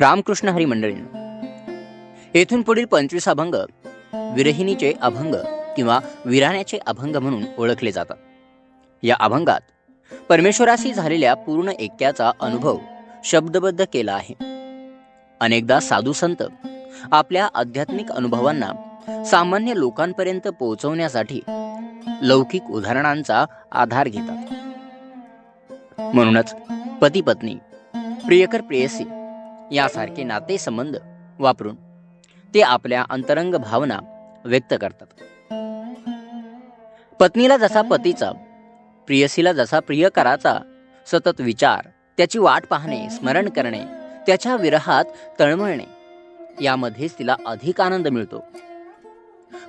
रामकृष्ण हरी मंडळींनो येथून पुढील पंचवीस अभंग विरहिणीचे अभंग किंवा विराण्याचे अभंग म्हणून ओळखले जातात. या अभंगात परमेश्वराशी झालेल्या पूर्ण ऐक्याचा अनुभव शब्दबद्ध केला आहे. अनेकदा साधू संत आपल्या आध्यात्मिक अनुभवांना सामान्य लोकांपर्यंत पोहोचवण्यासाठी लौकिक उदाहरणांचा आधार घेतात. म्हणूनच पती पत्नी प्रियकर प्रेयसी यासारखे नातेसंबंध वापरून ते आपल्या अंतरंग भावना व्यक्त करतात. पत्नीला जसा पतीचा प्रियसीला जसा प्रियकराचा सतत विचार त्याची वाट पाहणे स्मरण करणे त्याच्या विरहात तळमळणे यामध्येच तिला अधिक आनंद मिळतो.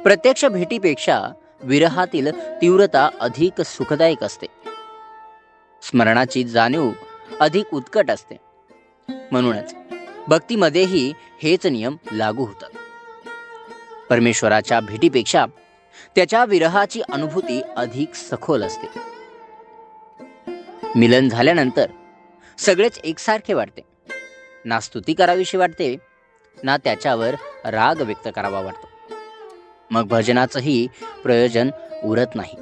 प्रत्यक्ष भेटीपेक्षा विरहातील तीव्रता अधिक सुखदायक असते. स्मरणाची जाणीव अधिक उत्कट असते. म्हणूनच भक्तीमध्येही हेच नियम लागू होतात. परमेश्वराच्या भेटीपेक्षा त्याच्या विरहाची अनुभूती अधिक सखोल असते. मिलन झाल्यानंतर सगळेच एकसारखे वाटते. ना स्तुती करावीशी वाटते ना त्याच्यावर राग व्यक्त करावा वाटतो. मग भजनाचंही प्रयोजन उरत नाही.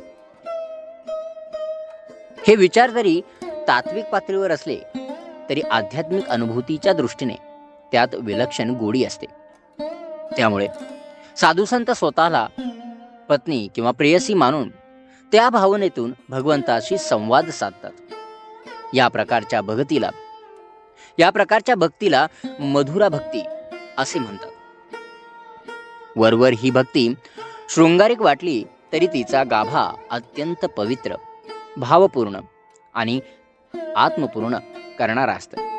हे विचार जरी तात्विक पातळीवर असले तरी आध्यात्मिक अनुभूतीच्या दृष्टीने त्यात विलक्षण गोडी असते. त्यामुळे साधुसंत स्वतःला पत्नी किंवा प्रेयसी मानून त्या भावनेतून भगवंताशी संवाद साधतात. या प्रकारच्या भगतीला या प्रकारच्या भक्तीला मधुरा भक्ती असे म्हणतात. वरवर ही भक्ती शृंगारिक वाटली तरी तिचा गाभा अत्यंत पवित्र भावपूर्ण आणि आत्मपूर्ण करणारा असतं.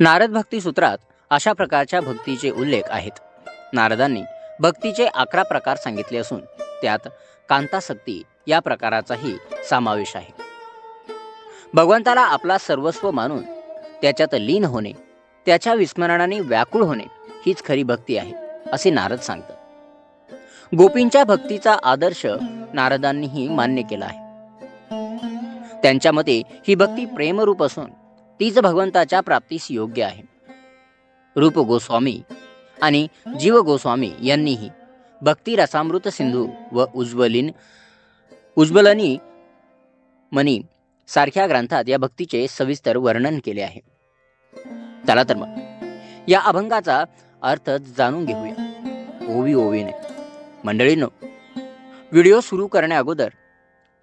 नारद भक्ती सूत्रात अशा प्रकारच्या भक्तीचे उल्लेख आहेत. नारदांनी भक्तीचे अकरा प्रकार सांगितले असून त्यात कांतासक्ती या प्रकाराचाही समावेश आहे. भगवंताला आपला सर्वस्व मानून त्याच्यात लीन होणे त्याच्या विस्मरणाने व्याकुळ होणे हीच खरी भक्ती आहे असे नारद सांगतात. गोपींच्या भक्तीचा आदर्श नारदांनीही मान्य केला आहे. त्यांच्या मते ही भक्ती प्रेमरूप असून तीच भगवंताच्या प्राप्तीस योग्य आहे. रूप गोस्वामी आणि जीव गोस्वामी यांनीही भक्ती रसामृत सिंधू व उज्ज्वलिन उज्ज्वलनी मनी सारख्या ग्रंथात या भक्तीचे सविस्तर वर्णन केले आहे. चला तर मग या अभंगाचा अर्थ जाणून घेऊया. ओवी ओवीने. मंडळींनो व्हिडिओ सुरू करण्या अगोदर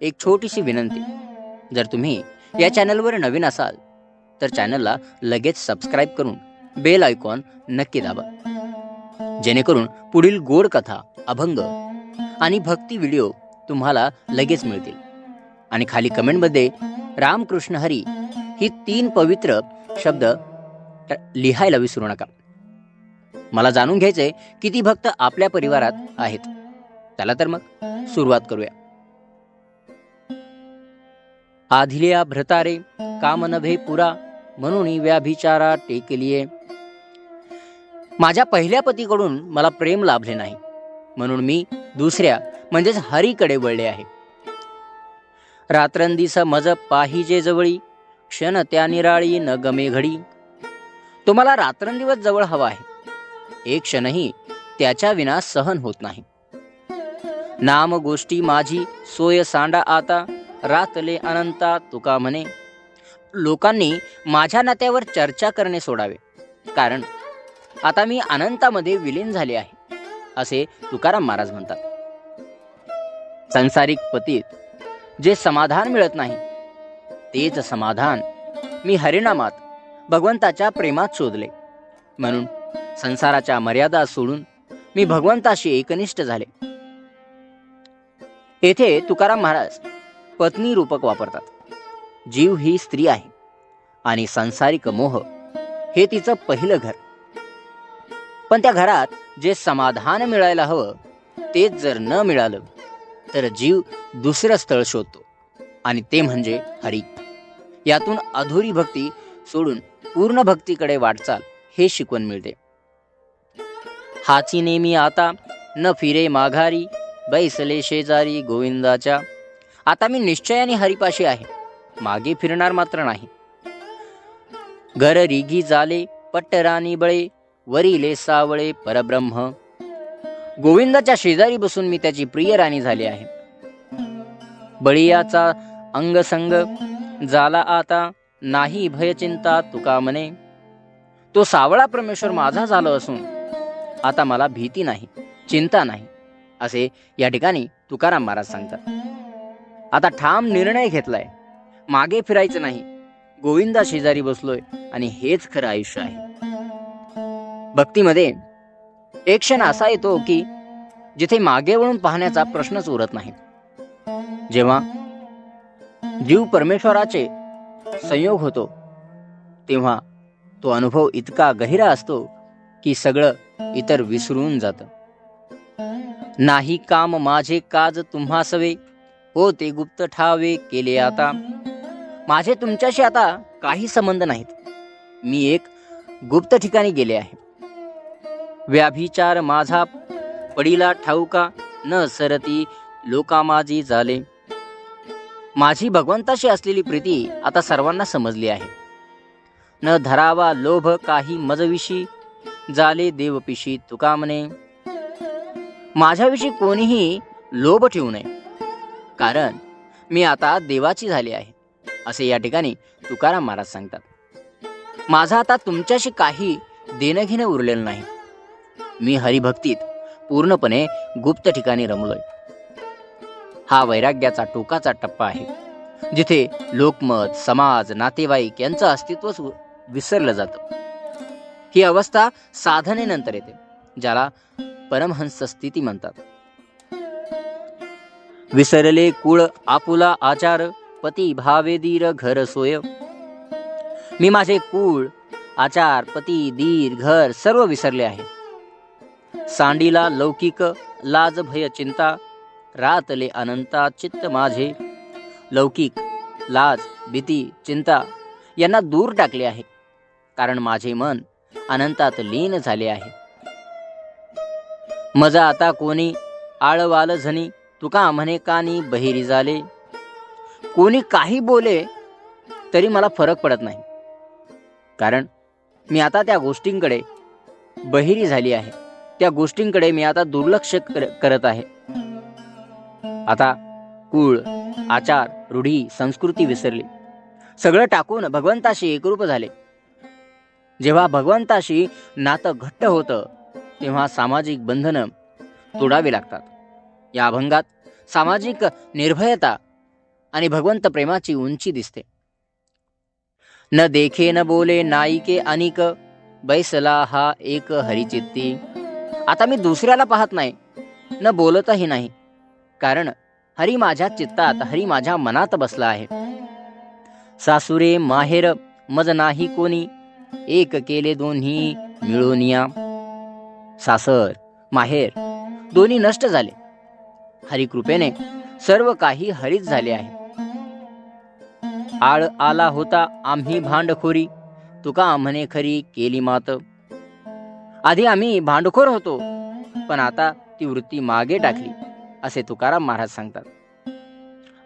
एक छोटीशी विनंती. जर तुम्ही या चॅनलवर नवीन असाल तर चॅनलला लगेच सबस्क्राईब करून बेल आयकॉन नक्की दाबा. जेणेकरून पुढील गोड कथा अभंग आणि भक्ती व्हिडिओ तुम्हाला लगेच मिळतील. आणि खाली कमेंटमध्ये रामकृष्ण हरी ही तीन पवित्र शब्द लिहायला विसरू नका. मला जाणून घ्यायचंय किती भक्त आपल्या परिवारात आहेत. चला तर मग सुरुवात करूया. आधिल्या भ्रतारे काम नभे पुरा म्हणून व्याभिचारा टेकलीये माझ्या पहिल्या पतीकडून मला प्रेम लाभले नाही. म्हणून मी दुसऱ्या म्हणजेच हरीकडे वळले आहे. रात्रंदिस मज पाहिजे जवळी क्षण त्या निराळी न गमे घडी. तुम्हाला रात्रंदिवस जवळ हवा आहे. एक क्षणही त्याच्या विना सहन होत नाही. नाम गोष्टी माझी सोय सांडा आता रातले अनंता तुका म्हणे. लोकांनी माझ्या नात्यावर चर्चा करणे सोडावे. कारण आता मी अनंतामध्ये विलीन झाले आहे असे तुकाराम महाराज म्हणतात. संसारिक पतीत जे समाधान मिळत नाही तेच समाधान मी हरिनामात भगवंताच्या प्रेमात शोधले. म्हणून संसाराच्या मर्यादा सोडून मी भगवंताशी एकनिष्ठ झाले. येथे तुकाराम महाराज पत्नी रूपक वापरतात. जीव ही स्त्री आहे आणि सांसारिक मोह हे तिचं पहिलं घर. पण त्या घरात जे समाधान मिळायला हवं तेच जर न मिळालं तर जीव दुसरं स्थळ शोधतो. आणि ते म्हणजे हरी. यातून अधुरी भक्ती सोडून पूर्ण भक्तीकडे वाटचाल हे शिकवण मिळते. हाची नेहमी आता न फिरे माघारी बैसले शेजारी गोविंदाच्या. आता मी निश्चयाने हरिपाशी आहे. मागे फिरणार मात्र नाही. घर रिगी झाले पट्टराणी बळे वरिले सावळे परब्रह्म. गोविंदाच्या शेजारी बसून मी त्याची प्रिय राणी झाली आहे. बळीयाचा अंगसंग झाला आता नाही भयचिंता तुका म्हणे. तो सावळा परमेश्वर माझा झाला असून आता मला भीती नाही चिंता नाही असे या ठिकाणी तुकाराम महाराज सांगतात. आता ठाम निर्णय घेतलाय. मागे फिरायचं नाही. गोविंदा शेजारी बसलोय आणि हेच खरं आयुष्य आहे. भक्तीमध्ये एक क्षण असा येतो की जिथे मागे वळून पाहण्याचा प्रश्नच उरत नाही. जेव्हा जीव परमेश्वराचे संयोग होतो तेव्हा तो अनुभव इतका गहिरा असतो की सगळं इतर विसरून जात. नाही काम माझे काज तुम्हा सवे हो ते गुप्त ठावे केले आता. माझे तुमच्याशी आता काही संबंध नाहीत. मी एक गुप्त ठिकाणी गेले आहे. व्याभिचार माझा पडीला ठाऊका न सरती लोकामाजी झाले. माझी भगवंताशी असलेली प्रीती आता सर्वांना समजली आहे. न धरावा लोभ काही मजविशी झाले देवपिशी तुका म्हणे माझ्याविषयी कोणीही लोभ ठेवू नये. कारण मी आता देवाची झाली आहे. असे या ठिकाणी तुकाराम महाराज सांगतात. माझा आता तुमच्याशी काही देणं घेणं उरलेलं नाही. मी हरिभक्तीत पूर्णपणे गुप्त ठिकाणी रमलोय. हा वैराग्याचा टोकाचा टप्पा आहे जिथे लोकमत समाज नातेवाईक यांचं अस्तित्वच विसरलं जातं. ही अवस्था साधनेनंतर येते ज्याला परमहंस स्थिती म्हणतात. विसरले कुळ आपुला आचार पती भावे दीर घर सोय. मी माझे कुळ आचार पती दीर घर सर्व विसरले आहे. सांडीला लौकिक लाज भय चिंता रातले अनंता चित्त माझे. लौकिक लाज भीती चिंता यांना दूर टाकले आहे कारण माझे मन अनंतात लीन झाले आहे. मजा आता कोणी आळवाल झनी तुका म्हणे कानी बहिरी झाले. कोणी काही बोले तरी मला फरक पडत नाही. कारण मी आता त्या गोष्टींकडे बहिरी झाली आहे. त्या गोष्टींकडे मी आता दुर्लक्ष कर- करत आहे. आता कुळ आचार रूढी संस्कृती विसरली. सगळं टाकून भगवंताशी एकरूप झाले. जेव्हा भगवंताशी नातं घट्ट होतं तेव्हा सामाजिक बंधनं तोडावी लागतात. या अभंगात सामाजिक निर्भयता आणि भगवंत प्रेमाची उंची दिसते. न देखे न बोले नाईके अनिक बैसला हा एक हरिचित्ती. आता मी दुसऱ्याला पाहत नाही न बोलतही नाही कारण हरी माझ्या चित्तात हरी माझ्या मनात बसला आहे. सासुरे माहेर मज नाही कोणी एक केले दोन्ही मिळून या. सासर माहेर दोन्ही नष्ट झाले. हरिकृपेने सर्व काही हरीच झाले आहे. आळ आला होता आम्ही भांडखोरी. तुका म्हणे खरी केली मात. आधी आम्ही भांडखोर होतो पण आता ती वृत्ती मागे टाकली असे तुकाराम महाराज सांगतात.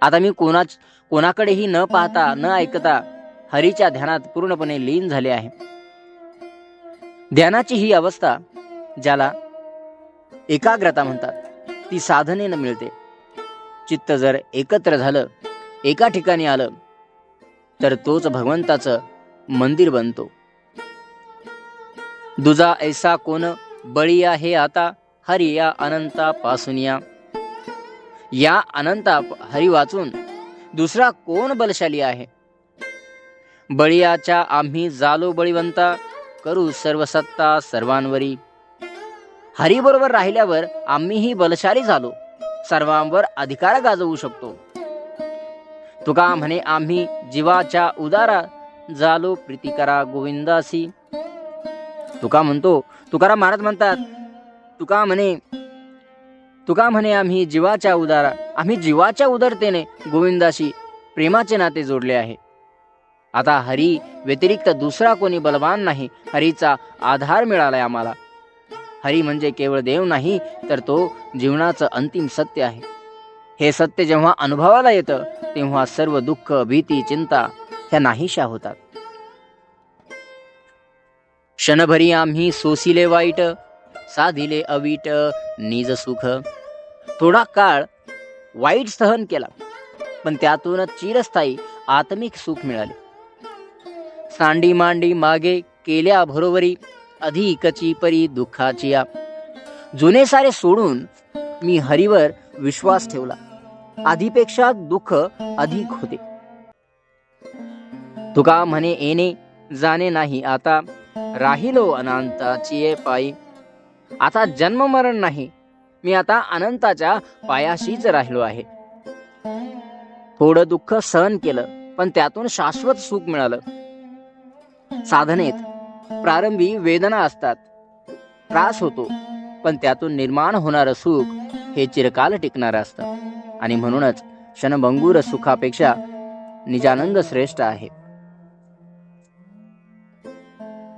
आता मी कोणाच कोणाकडेही न पाहता न ऐकता हरीच्या ध्यानात पूर्णपणे लीन झाले आहे. ध्यानाची ही अवस्था ज्याला एकाग्रता म्हणतात ती साधनेनं मिळते. चित्त जर एकत्र झालं एका ठिकाणी आलं तर तोच भगवंताचं मंदिर बनतो. दुजा ऐसा कोण? बळीया हे आता हरी या अनंता पासून या. या अनंता हरी वाचून दुसरा कोण बलशाली आहे? बळीयाच्या आम्ही जालो बळीवंता करू सर्वसत्ता सर्वांवरी. हरीबरोबर राहिल्यावर आम्हीही बलशाली झालो. सर्वांवर अधिकार गाजवू शकतो. तुका म्हणे आम्ही जीवाच्या उदारा झालो प्रीती करा गोविंदासी. तुका म्हणतो तुकाराम महाराज म्हणतात तुका म्हणे तुका म्हणे आम्ही जीवाच्या उदारा आम्ही जीवाच्या उदारतेने गोविंदाशी प्रेमाचे नाते जोडले आहे. आता हरी व्यतिरिक्त दुसरा कोणी बलवान नाही हरीचा आधार मिळालाय आम्हाला. हरी म्हणजे केवळ देव नाही तर तो जीवनाचं अंतिम सत्य आहे. हे सत्य जेव्हा अनुभवाला येतं तेव्हा सर्व दुःख भीती चिंता ह्या नाहीशा होतात. क्षणभरी आम्ही सोसिले वाईट साधिले अवीट निज सुख. थोडा काळ वाईट सहन केला पण त्यातून चिरस्थायी आत्मिक सुख मिळाले. सांडी मांडी मागे केल्या बरोबरी अधिकची परी दुःखाची जुने सारे सोडून मी हरीवर विश्वास ठेवला. आधीपेक्षा दुःख अधिक होते. तुका म्हणे येणे जाणे नाही आता राहिलो अनंताची पायी. आता जन्म मरण नाही मी आता अनंताच्या पायाशीच राहिलो आहे. थोडं दुःख सहन केलं पण त्यातून शाश्वत सुख मिळालं. साधनेत प्रारंभी वेदना असतात त्रास होतो पण त्यातून निर्माण होणारं सुख हे चिरकाल टिकणारं असतं. आणि म्हणूनच क्षणभंगूर सुखापेक्षा निजानंद श्रेष्ठ आहे.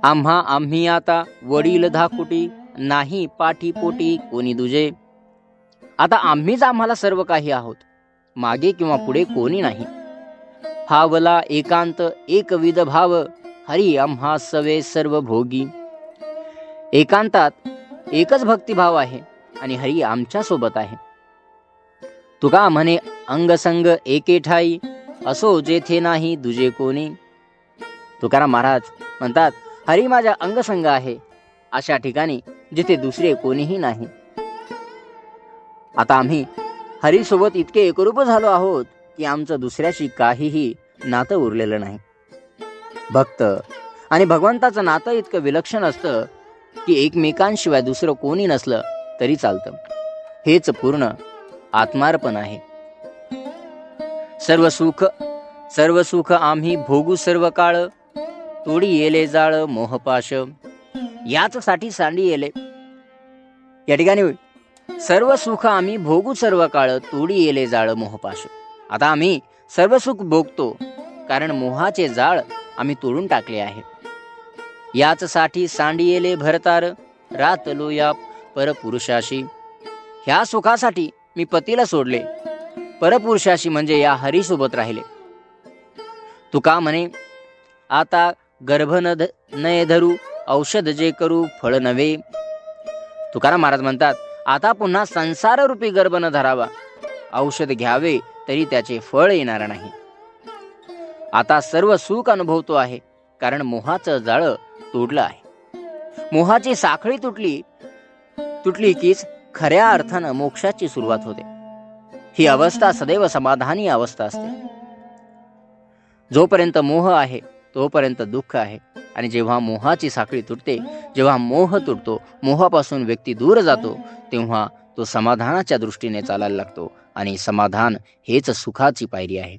आम्हा आम्ही आता वडील धाकुटी नाही पाठी पोटी कोणी दुजे. आता आम्हीच आम्हाला सर्व काही आहोत मागे किंवा पुढे कोणी नाही. फावला एकांत एकविध भाव हरी आम्हा सवे सर्व भोगी एकांतात एकच भक्तिभाव आहे आणि हरी आमच्यासोबत आहे. तुका म्हणे अंगसंग एके ठाई असो जेथे नाही दुजे कोणी. तुकाराम महाराज म्हणतात हरी माझ्या अंगसंग आहे अशा ठिकाणी जिथे दुसरे कोणीही नाही. आता आम्ही हरीसोबत इतके एकरूप झालो आहोत की आमचं दुसऱ्याशी काहीही नातं उरलेलं नाही. भक्त आणि भगवंताचं नातं इतकं विलक्षण असतं की एकमेकांशिवाय दुसरं कोणी नसलं तरी चालतं. हेच पूर्ण आत्मार्पण आहे. सर्व सुख सर्व सुख आम्ही भोगू सर्व काळ. तोडी येले जाळ मोहपाश याच साठी सांडी येले. या ठिकाणी सर्व सुख आम्ही भोगू सर्व काळ तोडी येले जाळ मोहपाश आता आम्ही सर्व सुख भोगतो कारण मोहाचे जाळ आम्ही तोडून टाकले आहे. याच साठी सांडी येले भरतार रातलो या परपुरुषाशी. ह्या सुखासाठी मी पतीला सोडले. परपुरुषाशी म्हणजे या हरीसोबत राहिले. तुका म्हणे आता गर्भ न ध नये धरू औषध जे करू फळ नव्हे. तुकाराम महाराज म्हणतात आता पुन्हा संसार रूपी गर्भ न धरावा. औषध घ्यावे तरी त्याचे फळ येणार नाही. आता सर्व सुख अनुभवतो आहे कारण मोहाचं जाळं तोडलं आहे. मोहाची साखळी तुटली तुटली कीच खऱ्या अर्थानं मोक्षाची सुरुवात होते. ही अवस्था सदैव समाधानी अवस्था असते. जोपर्यंत मोह आहे तोपर्यंत दुःख आहे. आणि जेव्हा मोहाची साखळी तुटते जेव्हा मोह तुटतो मोहापासून व्यक्ती दूर जातो तेव्हा तो समाधानाच्या दृष्टीने चालायला लागतो. आणि समाधान हेच सुखाची पायरी आहे.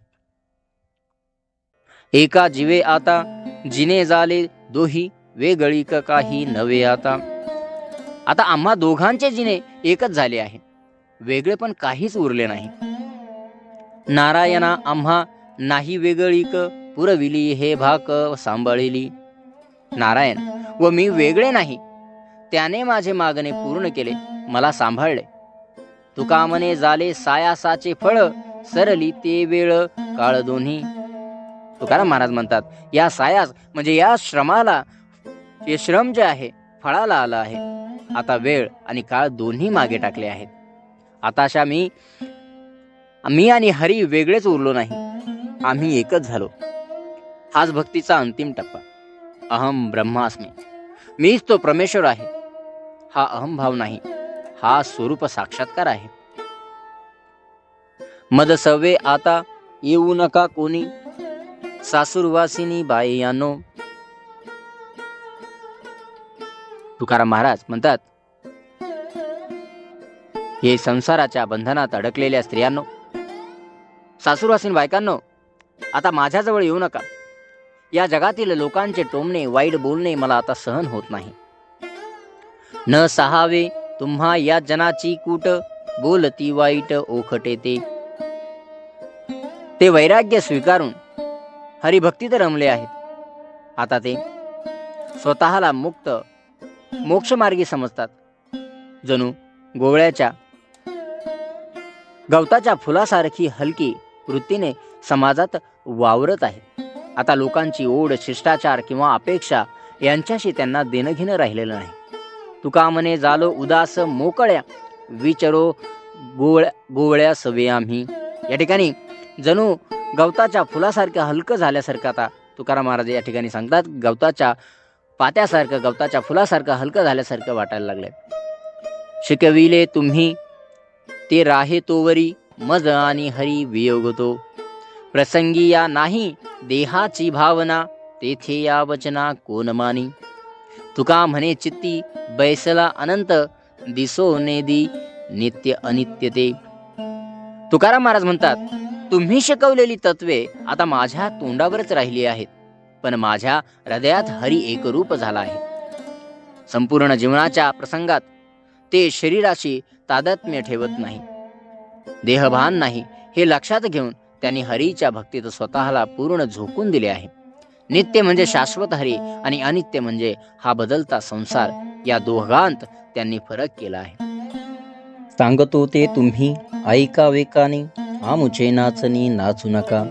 एका जीवे आता जिने झाले दोही वेगळी काही नवे आता. आता आम्हा दोघांचे जिने एकच झाले आहे. वेगळे पण काहीच उरले नाही. नारायणा आम्हा नाही वेगळी पुरविली हे भाक सांभाळिली. नारायण व मी वेगळे नाही. त्याने माझे मागणे पूर्ण केले मला सांभाळले. तुका म्हणे झाले सायासाचे फळ सरली ते वेळ काळ दोन्ही. तुकाराम महाराज म्हणतात या सायास म्हणजे या श्रमाला हे श्रम जे आहे फळाला आलं आहे. आता वेळ आणि काळ दोन्ही मागे टाकले आहेत. आता अशा मी मी आणि हरी वेगळेच उरलो नाही. आम्ही एकच झालो. हाच भक्तीचा अंतिम टप्पा. अहम ब्रह्मास्मी. मीच तो परमेश्वर आहे. हा अहम भाव नाही. हा स्वरूप साक्षात्कार आहे. मद सवे आता येऊ नका कोणी. सासूरवासिनी बाई यानो तुकाराम महाराज म्हणतात हे संसाराच्या बंधनात अडकलेल्या स्त्रियांनो सासूरवासीन बायकांनो आता माझ्याजवळ येऊ नका. या जगातील लोकांचे टोमणे वाईट बोलणे मला आता सहन होत नाही. न सहावे तुम्हा या जनाची कूट बोलती वाईट ओखटे ते. ते वैराग्य स्वीकारून हरिभक्तीत रमले आहेत. आता ते स्वतःला मुक्त मोक्षमार्गी समजतात. जणू गोवळ्याच्या गवताच्या फुलासारखी हलकी वृत्तीने समाजात वावरत आहे. आता लोकांची ओढ शिष्टाचार किंवा अपेक्षा यांच्याशी त्यांना देणं घेणं राहिलेलं नाही. तुका म्हणे जालो उदास मोकळ्या विचारो गोवळ्या गोवळ्या सवे आम्ही. या ठिकाणी जणू गवताच्या फुलासारखं हलकं झाल्यासारखं आता तुकाराम महाराज या ठिकाणी सांगतात. गवताच्या पात्यासारखं गवताच्या फुलासारखं हलकं झाल्यासारखं वाटायला लागलंय. शिकविले तुम्ही ते राहे तोवरी मज आणि हरी वियोगतो प्रसंगी या नाही देहाची भावना तेथे या वचना कोण मानी? तुका म्हणे चित्ती बैसला अनंत दिसो नेदी नित्य अनित्य ते. तुकाराम महाराज म्हणतात तुम्ही शिकवलेली तत्वे आता माझ्या तोंडावरच राहिली आहेत. पण माझ्या हृदयात हरी एकरूप झाला आहे. संपूर्ण जीवनाच्या प्रसंगात ते शरीराशी तादात्म्य ठेवत नाही. देहभान नाही हे लक्षात घेऊन त्यांनी हरीच्या भक्तीत स्वतःला पूर्ण झोकून दिले आहे. नित्य म्हणजे शाश्वत हरी आणि अनित्य म्हणजे हा बदलता संसार या दोघांत त्यांनी फरक केला आहे. सांगतो ते तुम्ही ऐका वेकाने आमुचे नाचनी नाचू नका.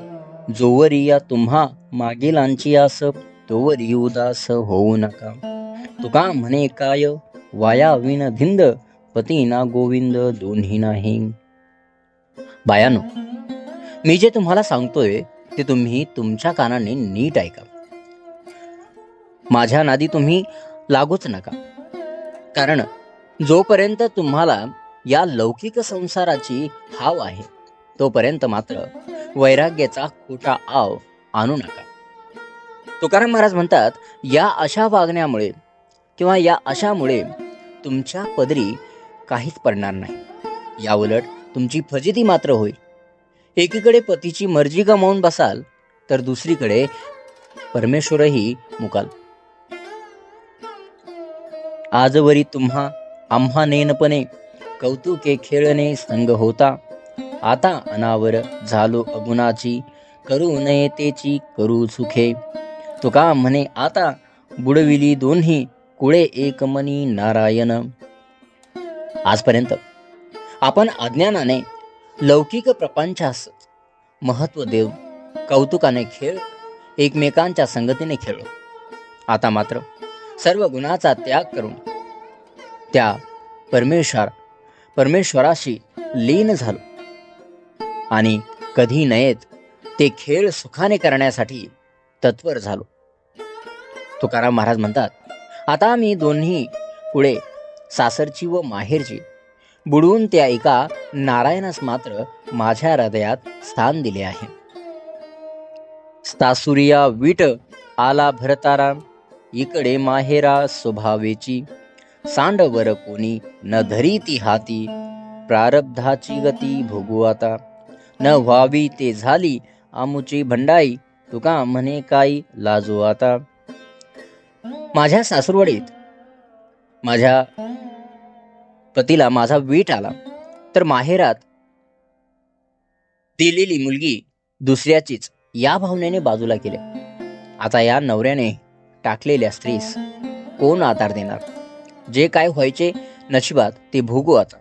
जोवरी या तुम्हा मागील आंची आस तोवरी उदास होऊ नका. तुका म्हणे काय वाया विन धिंद पती ना गोविंद दोन्ही नाही. बायानो मी जे तुम्हाला सांगतोय ते तुम्ही तुमच्या कानाने नीट ऐका. माझ्या नादी तुम्ही लागूच नका. कारण जोपर्यंत तुम्हाला या लौकिक संसाराची हाव आहे तोपर्यंत मात्र वैराग्याचा खोटा आव आणू नका. तुकाराम महाराज म्हणतात या अशा वागण्यामुळे किंवा या अशामुळे तुमच्या पदरी काहीच पडणार नाही. याउलट तुमची फजिती मात्र होईल. एकीकडे पतीची मर्जी गमावून बसाल तर दुसरीकडे परमेश्वरही मुकाल. आजवरी तुम्हा आम्हा नेनपणे कौतुके खेळणे संग होता. आता अनावर झालो अगुणाची करू नये तेची करू सुखे. तुका म्हणे आता बुडविली दोन्ही कुळे एकमनी नारायण. आजपर्यंत आपण अज्ञानाने लौकिक प्रपंचास महत्त्व देऊ कौतुकाने खेळ एकमेकांच्या संगतीने खेळलो. आता मात्र सर्व गुणाचा त्याग करून त्या परमेश्वर परमेश्वराशी लीन झालो. आणि कधी नयेत ते खेळ सुखाने करण्यासाठी तत्पर झालो. तुकाराम महाराज म्हणतात आता मी दोन्ही पुढे सासरची व माहेरची बुडवून त्या एका नारायणास मात्र माझ्या हृदयात स्थान दिले आहे. सासुरिया विट आला भरतारा इकडे माहेरा स्वभावेची सांडवर कोणी न धरी ती हाती प्रारब्धाची गती भोगू आता न व्हावी ते झाली आमुची भंडाई तुका म्हणे काही लाजू आता. माझ्या सासूरवडीत माझ्या पतीला माझा वीट आला. तर माहेरात दिलेली मुलगी दुसऱ्याचीच या भावनेने बाजूला केले आता या नवऱ्याने टाकलेल्या स्त्रीस कोण आधार देणार? जे काय व्हायचे नशिबात ते भोगू आता.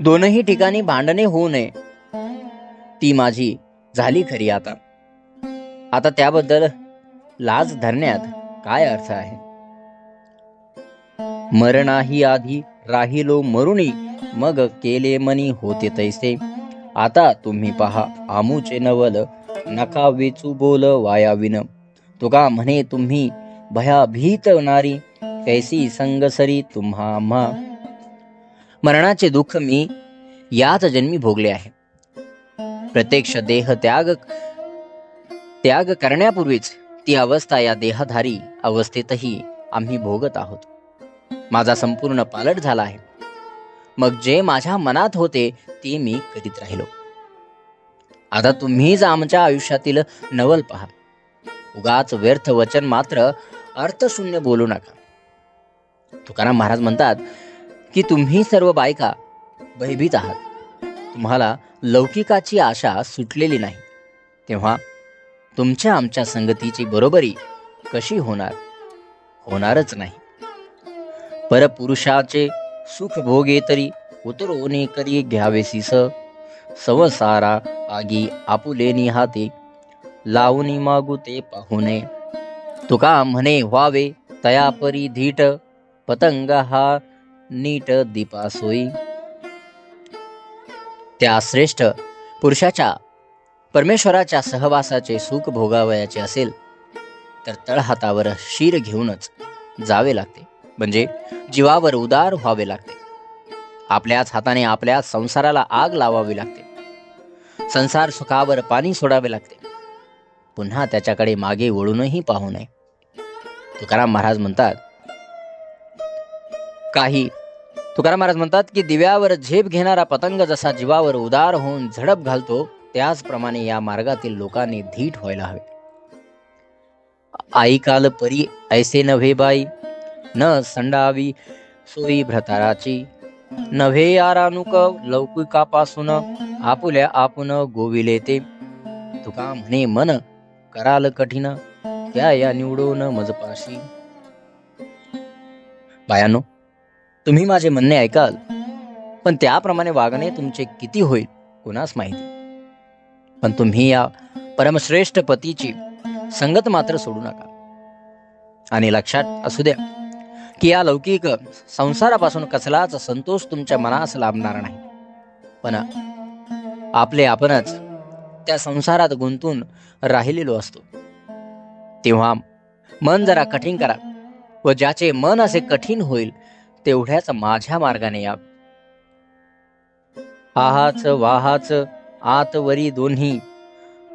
दोनही ठिकाणी भांडणे होऊ नये. ती माझी झाली खरी आता. आता त्याबद्दल लाज धरण्यात काय अर्थ आहे? मरणाही आधी राहिलो मरुणी मग केले मनी होते तैसे. आता तुम्ही पहा आमूचे नवल नका वेचू बोल वायाविन. तुका म्हणे तुम्ही भयाभीत नारी कैसी संगसरी तुम्हा मरणाचे दुःख मी याच जन्मी भोगले आहे. प्रत्यक्ष देह त्याग त्याग करण्यापूर्वीच ती अवस्था या देहधारी अवस्थेतही आम्ही भोगत आहोत. माझा संपूर्ण पालट झाला आहे. मग जे माझ्या मनात होते ते मी करीत राहिलो. आता तुम्हीच आमच्या आयुष्यातील नवल पहा. उगाच व्यर्थ वचन मात्र अर्थशून्य बोलू नका. तुकाराम महाराज म्हणतात की तुम्ही सर्व बायका भयभीत आहात. तुम्हाला लौकिकाची आशा सुटलेली नाही. तेव्हा तुमच्या आमच्या संगतीची बरोबरी कशी होणार? होणारच नाही. परपुरुषाचे सुख भोगे तरी उतरोने करी घ्यावेसी संसारा आगी आपुले हाते लावणी मागू ते पाहुणे. तुका म्हणे व्हावे तयापरी धीट पतंग हा नीट दीपासोई. त्या श्रेष्ठ पुरुषाच्या परमेश्वराच्या सहवासाचे सुख भोगावयाचे असेल तर तळहातावर शीर घेऊनच जावे लागते. म्हणजे जीवावर उदार व्हावे लागते. आपल्याच हाताने आपल्या संसाराला आग लावावी लागते. संसार सुखावर पाणी सोडावे लागते. पुन्हा त्याच्याकडे मागे वळूनही पाहू नये. तुकाराम महाराज म्हणतात काही तुकाराम महाराज म्हणतात की दिव्यावर झेप घेणारा पतंग जसा जीवावर उदार होऊन झडप घालतो त्याचप्रमाणे या मार्गातील लोकांनी धीट व्हायला हवे. आई काल परी ऐसे नव्हे बाई न संडावी सोयी भ्रताराची. नव्हे यारानुक लौकिकापासून आपुल्या आपुन गोविले ते तुका म्हणे मन कराल कठीण त्या या निवडून मजपाशी. बायानो तुम्ही माझे म्हणणे ऐकाल पण त्याप्रमाणे वागणे तुमचे किती होईल कुणास माहिती? पण तुम्ही या परमश्रेष्ठ पतीची संगत मात्र सोडू नका. आणि लक्षात असू द्या की या लौकिक संसारापासून कसलाच संतोष तुमच्या मनास लाभणार नाही. पण आपले आपणच त्या संसारात गुंतून राहिलेलो असतो. तेव्हा मन जरा कठीण करा व ज्याचे मन असे कठीण होईल तेवढ्याच माझ्या मार्गाने या. आहाच वाहाच आतवरी दोन्ही.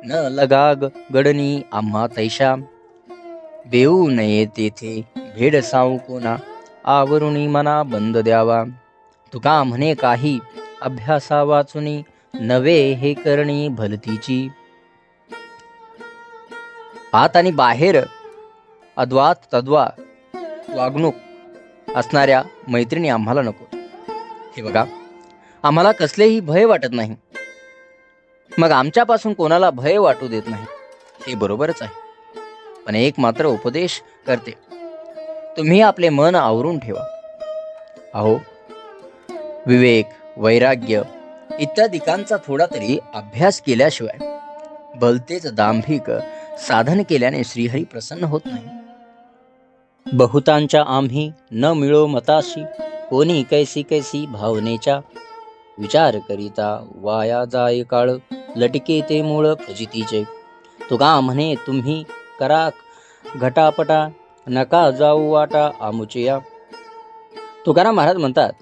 न लगाग गडनी आम्हा तैशा. बेऊ नये तेथे भेड साऊ कोणा. आवरुणी मना बंद द्यावा. तुका म्हणे काही अभ्यासा वाचुनी नवे हे करणी भलतीची. आत आणि बाहेर. अद्वात तद्वा. वागणूक. असणाऱ्या मैत्रिणी आम्हाला नको. हे बघा आम्हाला कसलेही भय वाटत नाही. मग आमच्यापासून कोणाला भय वाटू देत नाही हे बरोबरच आहे. पण एक मात्र उपदेश करते. तुम्ही आपले मन आवरून ठेवा. अहो विवेक वैराग्य इत्यादिकांचा थोडा तरी अभ्यास केल्याशिवाय भलतेच दांभिक साधन केल्याने श्रीहरी प्रसन्न होत नाही. बहुतांच्या आम्ही न मिळो मताशी कोणी कैसी कैसी भावनेच्या विचार करिता वाया जाय काळ लटके ते मूळ फजितीचे. तुका म्हणे तुम्ही करा घटापटा नका जाऊ वाटा आमुचिया. तुकाराम महाराज म्हणतात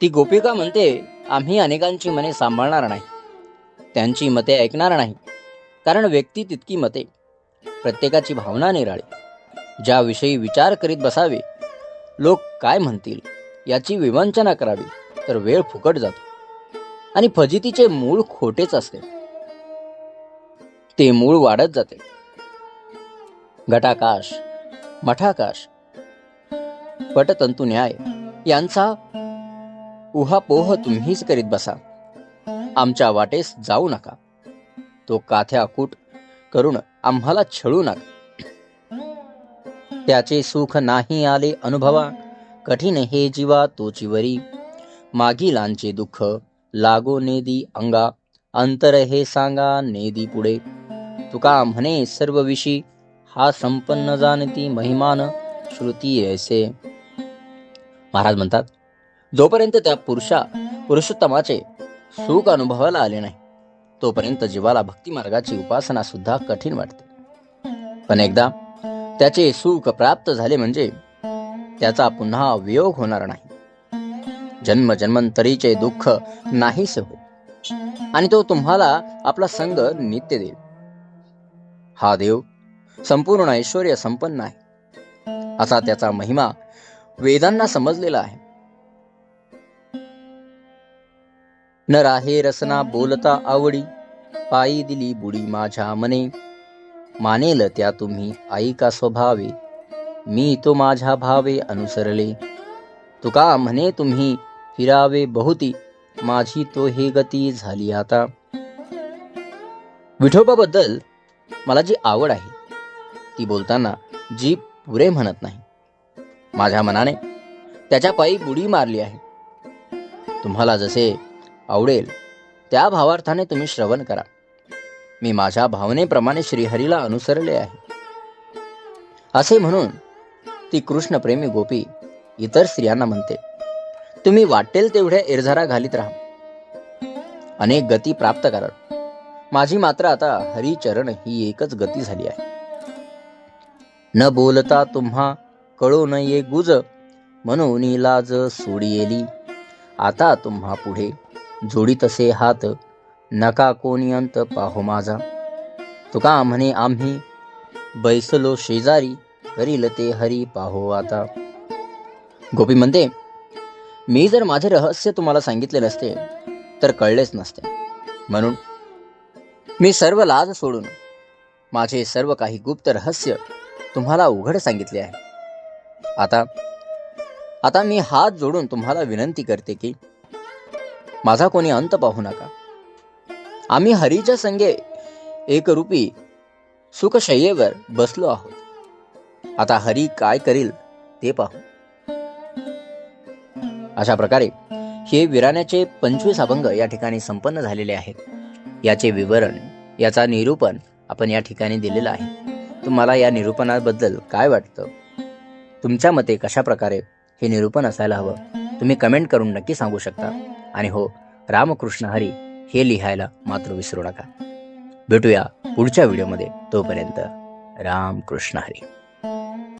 ती गोपिका म्हणते आम्ही अनेकांची मने सांभाळणार नाही त्यांची मते ऐकणार नाही कारण व्यक्ती तितकी मते प्रत्येकाची भावना निराळी. ज्याविषयी विचार करीत बसावे. लोक काय म्हणतील? याची विवंचना करावी तर वेळ फुकट जातो. आणि फजितीचे मूळ खोटेच असते. ते मूळ वाढत जाते. घटाकाश मठाकाश पटतंतू न्याय यांचा उहापोह तुम्हीच करीत बसा. आमच्या वाटेस जाऊ नका. तो काथ्या कूट करून आम्हाला छळू नका. त्याचे सुख नाही आले अनुभवा. कठीण हे जीवा तोचीवरी मागिलांचे दुःख लागो नेदी अंगा. अंतर हे सांगा नेदी पुढे. तुका म्हणे सर्व विषी हा संपन्न जाणती महिमान श्रुती ऐसे. महाराज म्हणतात जोपर्यंत त्या पुरुषा पुरुषोत्तमाचे सुख अनुभवाला आले नाही तोपर्यंत जीवाला भक्ती मार्गाची उपासना सुद्धा कठीण वाटते. पण एकदा त्याचे सुख प्राप्त झाले म्हणजे त्याचा पुन्हा वियोग होणार नाही. जन्म जन्मंतरीचे दुःख नाहीसे होईल आणि तो तुम्हाला आपला संग नित्य देईल. हा देव संपूर्ण ऐश्वर संपन्न आहे. असा त्याचा महिमा वेदांना समजलेला आहे. न राहे रसना बोलता आवडी पायी दिली बुडी माझ्या मने. मानेल त्या तुम्ही आई का स्वभावे? मी तो माझ्या भावे अनुसरले. तुका म्हणे तुम्ही फिरावे बहुती माझी तो हे गती झाली आता. विठोबाबद्दल मला जी आवड आहे ती बोलताना जी पुरे म्हणत नाही. माझ्या मनाने त्याच्या पायी बुडी मारली आहे. तुम्हाला जसे आवडेल त्या भावार्थाने तुम्ही श्रवण करा. मी माझ्या भावनेप्रमाणे श्रीहरीला अनुसरले आहे. असे म्हणून ती कृष्णप्रेमी गोपी इतर स्त्रियांना म्हणते तुम्ही वाटेल तेवढ्या इरझारा घालीत राहा. अनेक गती प्राप्त करा. माझी मात्र आता हरिचरण ही एकच गती झाली आहे. न बोलता तुम्हा कळो न ये गुज म्हणून लाज सोडियेली. आता तुम्हा पुढे जोडी तसे हात नका कोणी अंत पाहो माझा. तुका म्हणे आम्ही बैसलो शेजारी करील ते हरी पाहो आता. गोपी म्हणते मी जर माझे रहस्य तुम्हाला सांगितले नसते तर कळलेच नसते. म्हणून मी सर्व लाज सोडून माझे सर्व काही गुप्त रहस्य तुम्हाला उघड सांगितले आहे. आता आता मी हात जोडून तुम्हाला विनंती करते की माझा कोणी अंत पाहू नका. आम्ही हरीच्या संगे एकरूपी सुखशय्येवर बसलो आहोत. आता हरी काय करील ते पाहू. अशा प्रकारे हे विराण्याचे पंचवीस अभंग या ठिकाणी संपन्न झालेले आहेत. याचे विवरण याचा निरूपण आपण या ठिकाणी दिलेलं आहे. तुम्हाला या निरूपणाबद्दल काय वाटतं? तुमच्या मते कशा प्रकारे हे निरूपण असायला हवं? तुम्ही कमेंट करून नक्की सांगू शकता. आणि हो रामकृष्ण हरी हे लिहायला मात्र विसरू नका. भेटूया पुढच्या व्हिडिओमध्ये. तोपर्यंत रामकृष्ण हरी.